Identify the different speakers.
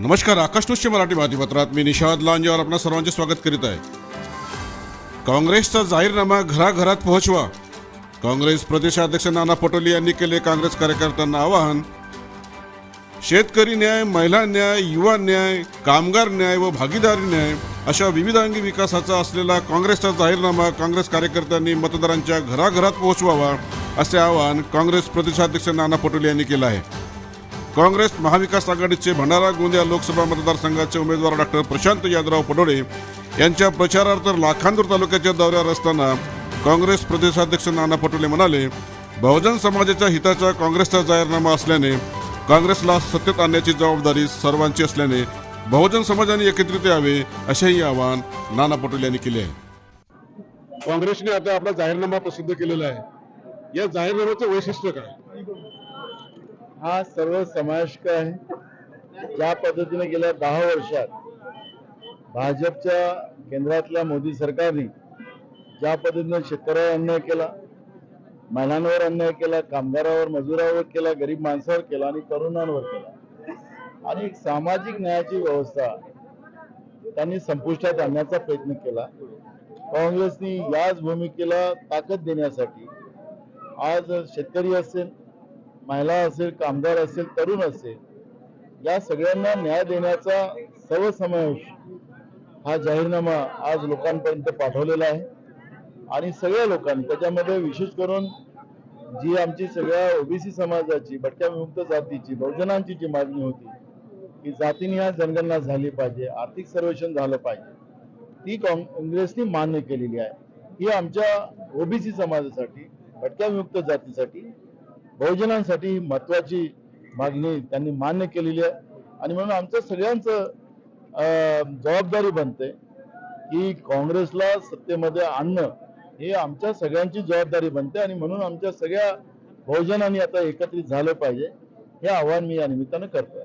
Speaker 1: नमस्कार आकाश न्यूजच्या मराठी बातमीपत्रात मी निषाद लांजेवर आपल्या सर्वांचे स्वागत करीत आहे. काँग्रेसचा जाहीरनामा घराघरात पोहोचवा. काँग्रेस प्रदेशाध्यक्ष नाना पटोले यांनी केले काँग्रेस कार्यकर्त्यांना आवाहन. शेतकरी न्याय महिला न्याय युवा न्याय कामगार न्याय व भागीदारी न्याय अशा विविधांगी विकासाचा असलेला काँग्रेसचा जाहीरनामा काँग्रेस कार्यकर्त्यांनी मतदारांच्या घराघरात पोहोचवावा असे आवाहन काँग्रेस प्रदेशाध्यक्ष नाना पटोले यांनी केलं आहे. काँग्रेस महाविकास आघाडीचे भंडारा गोंदिया लोकसभा मतदारसंघाचे उमेदवार डॉक्टर प्रशांत यादराव पडोळे यांच्या प्रचारार्थ लाखांदूर तालुक्याच्या दौऱ्यावर असताना काँग्रेस प्रदेशाध्यक्ष नाना पटोले म्हणाले बहुजन समाजाच्या हिताचा काँग्रेसचा जाहीरनामा असल्याने काँग्रेसला सत्तेत आणण्याची जबाबदारी सर्वांची असल्याने बहुजन समाजाने एकत्रित यावे असेही आवाहन नाना पटोले यांनी केले आहे. काँग्रेसने आता आपला जाहीरनामा प्रसिद्ध केलेला आहे. या जाहीरनाम्याचं वैशिष्ट्य काय?
Speaker 2: हा सर्व समावेशक आहे. ज्या पद्धतीने गेल्या दहा वर्षात भाजपच्या केंद्रातल्या मोदी सरकारने ज्या पद्धतीने शेतकऱ्यावर अन्याय केला महिलांवर अन्याय केला कामगारावर मजुरावर केला गरीब माणसावर केला आणि तरुणांवर केला. आणि एक सामाजिक न्यायाची व्यवस्था त्यांनी संपुष्टात आणण्याचा प्रयत्न केला. काँग्रेसनी याच भूमिकेला ताकद देण्यासाठी आज शेतकरी असेल महिला असेल कामगार असेल तरुण असेल या सगळ्यांना न्याय देण्याचा सर्वसमावेश हा जाहीरनामा आज लोकांपर्यंत पाठवलेला आहे. आणि सगळ्या लोकांनी त्याच्यामध्ये विशेष करून जी आमची सगळ्या ओबीसी समाजाची भटक्या विमुक्त जातीची बहुजनांची जी मागणी होती की जातीनिहाय जनगणना झाली पाहिजे आर्थिक सर्वेक्षण झालं पाहिजे ती काँग्रेसने मान्य केलेली आहे. ही आमच्या ओबीसी समाजासाठी भटक्या विमुक्त जातीसाठी बहुजनांसाठी ही महत्वाची मागणी त्यांनी मान्य केलेली आहे. आणि म्हणून आमचं सगळ्यांचं अं, जबाबदारी बनते की काँग्रेसला सत्तेमध्ये आणणं हे आमच्या सगळ्यांची जबाबदारी बनते आणि म्हणून आमच्या सगळ्या बहुजनांनी आता एकत्रित झालं पाहिजे हे आव्हान मी या निमित्तानं करतोय.